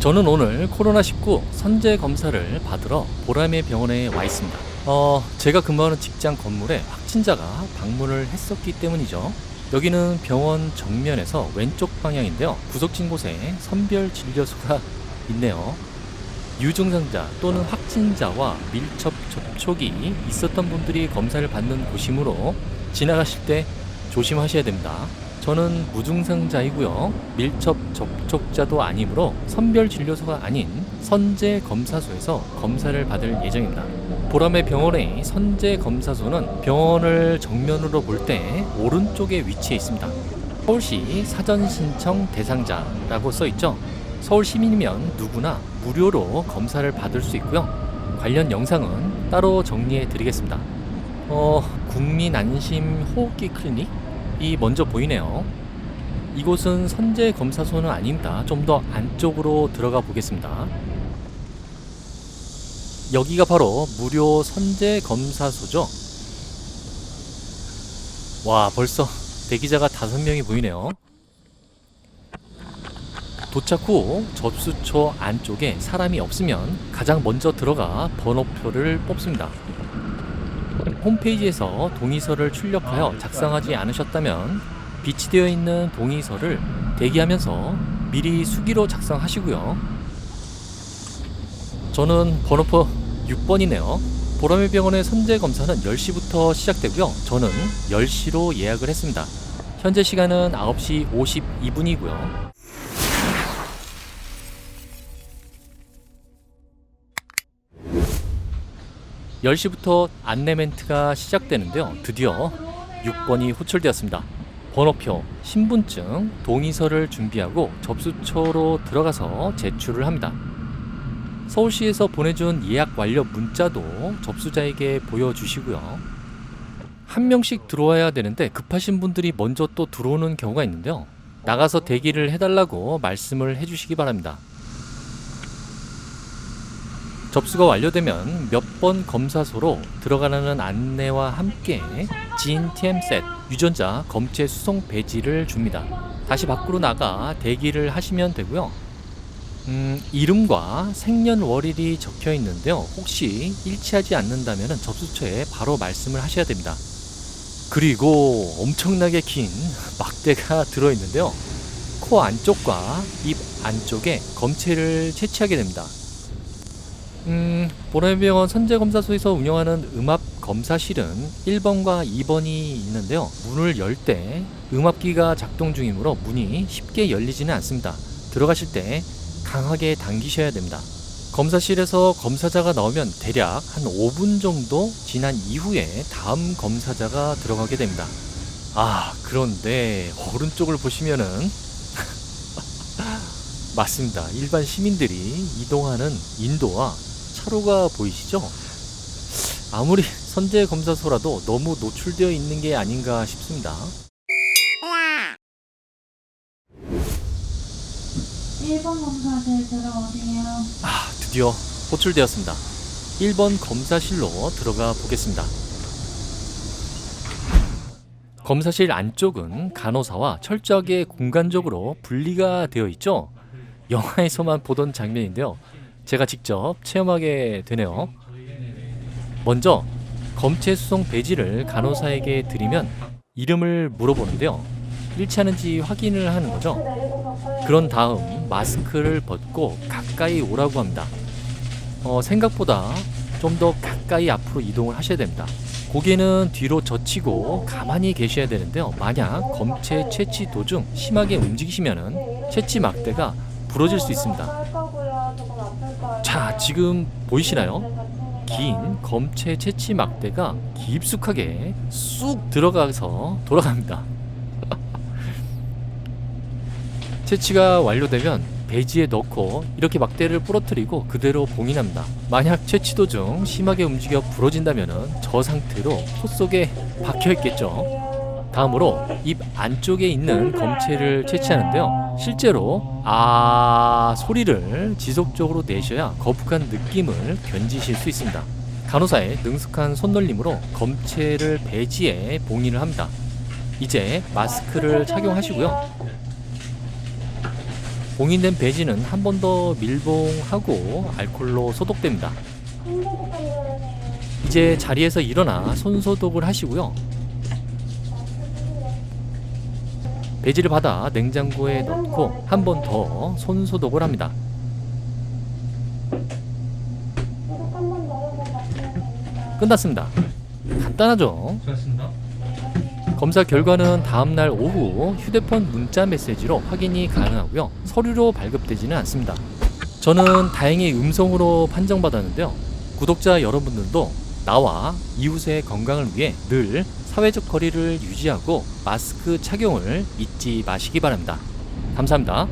저는 오늘 코로나19 선제 검사를 받으러 보라매 병원에 와 있습니다. 어, 제가 근무하는 직장 건물에 확진자가 방문을 했었기 때문이죠. 여기는 병원 정면에서 왼쪽 방향인데요. 구석진 곳에 선별 진료소가 있네요. 유증상자 또는 확진자와 밀접 접촉이 있었던 분들이 검사를 받는 곳이므로 지나가실 때 조심하셔야 됩니다. 저는 무증상자이고요. 밀접 접촉자도 아니므로 선별 진료소가 아닌 선제 검사소에서 검사를 받을 예정입니다. 보람의 병원의 선제 검사소는 병원을 정면으로 볼 때 오른쪽에 위치해 있습니다. 서울시 사전 신청 대상자라고 써 있죠. 서울 시민이면 누구나 무료로 검사를 받을 수 있고요. 관련 영상은 따로 정리해 드리겠습니다. 어, 국민 안심 호흡기 클리닉 이 먼저 보이네요. 이곳은 선제 검사소는 아닙니다. 좀 더 안쪽으로 들어가 보겠습니다. 여기가 바로 무료 선제 검사소죠. 와, 벌써 대기자가 다섯 명이 보이네요. 도착 후 접수처 안쪽에 사람이 없으면 가장 먼저 들어가 번호표를 뽑습니다. 홈페이지에서 동의서를 출력하여 작성하지 않으셨다면 비치되어 있는 동의서를 대기하면서 미리 수기로 작성하시고요. 저는 번호표 6번이네요. 보라매 병원의 선제 검사는 10시부터 시작되고요. 저는 10시로 예약을 했습니다. 현재 시간은 9시 52분이고요. 열 시부터 안내 멘트가 시작되는데요. 드디어 6번이 호출되었습니다. 번호표, 신분증, 동의서를 준비하고 접수처로 들어가서 제출을 합니다. 서울시에서 보내준 예약 완료 문자도 접수자에게 보여주시고요. 한 명씩 들어와야 되는데 급하신 분들이 먼저 또 들어오는 경우가 있는데요. 나가서 대기를 해달라고 말씀을 해주시기 바랍니다. 접수가 완료되면 몇 번 검사소로 들어가라는 안내와 함께 진 TM셋 유전자 검체 수송 배지를 줍니다. 다시 밖으로 나가 대기를 하시면 되고요. 음, 이름과 생년월일이 적혀 있는데요. 혹시 일치하지 않는다면 접수처에 바로 말씀을 하셔야 됩니다. 그리고 엄청나게 긴 막대가 들어 있는데요. 코 안쪽과 입 안쪽에 검체를 채취하게 됩니다. 음, 보라매병원 선제검사소에서 운영하는 음압 검사실은 1번과 2번이 있는데요. 문을 열 때 음압기가 작동 중이므로 문이 쉽게 열리지는 않습니다. 들어가실 때 강하게 당기셔야 됩니다. 검사실에서 검사자가 나오면 대략 한 5분 정도 지난 이후에 다음 검사자가 들어가게 됩니다. 아, 그런데 오른쪽을 보시면은 맞습니다. 일반 시민들이 이동하는 인도와 차로가 보이시죠? 아무리 선제 검사소라도 너무 노출되어 있는 게 아닌가 싶습니다. 1번 검사실 들어오세요. 아, 드디어 호출되었습니다. 1번 검사실로 들어가 보겠습니다. 검사실 안쪽은 간호사와 철저하게 공간적으로 분리가 되어 있죠. 영화에서만 보던 장면인데요. 제가 직접 체험하게 되네요. 먼저 검체 수송 배지를 간호사에게 드리면 이름을 물어보는데요. 일치하는지 확인을 하는 거죠. 그런 다음 마스크를 벗고 가까이 오라고 합니다. 어, 생각보다 좀 더 가까이 앞으로 이동을 하셔야 됩니다. 고개는 뒤로 젖히고 가만히 계셔야 되는데요. 만약 검체 채취 도중 심하게 움직이시면은 채취 막대가 부러질 수 있습니다. 자, 지금 보이시나요? 긴 검체 채취 막대가 깊숙하게 쑥 들어가서 돌아갑니다. 채취가 완료되면 배지에 넣고 이렇게 막대를 부러뜨리고 그대로 봉인합니다. 만약 채취 도중 심하게 움직여 부러진다면 저 상태로 코 속에 박혀 있겠죠. 다음으로 입 안쪽에 있는 검체를 채취하는데요. 실제로 아 소리를 지속적으로 내셔야 거북한 느낌을 견디실 수 있습니다. 간호사의 능숙한 손놀림으로 검체를 배지에 봉인을 합니다. 이제 마스크를 착용하시고요. 봉인된 배지는 한 번 더 밀봉하고 알콜로 소독됩니다. 이제 자리에서 일어나 손 소독을 하시고요. 배지를 받아 냉장고에 넣고 한 번 더 손 소독을 합니다. 끝났습니다. 간단하죠? 수고하셨습니다. 검사 결과는 다음날 오후 휴대폰 문자 메시지로 확인이 가능하고요. 서류로 발급되지는 않습니다. 저는 다행히 음성으로 판정받았는데요. 구독자 여러분들도 나와 이웃의 건강을 위해 늘 사회적 거리를 유지하고 마스크 착용을 잊지 마시기 바랍니다. 감사합니다.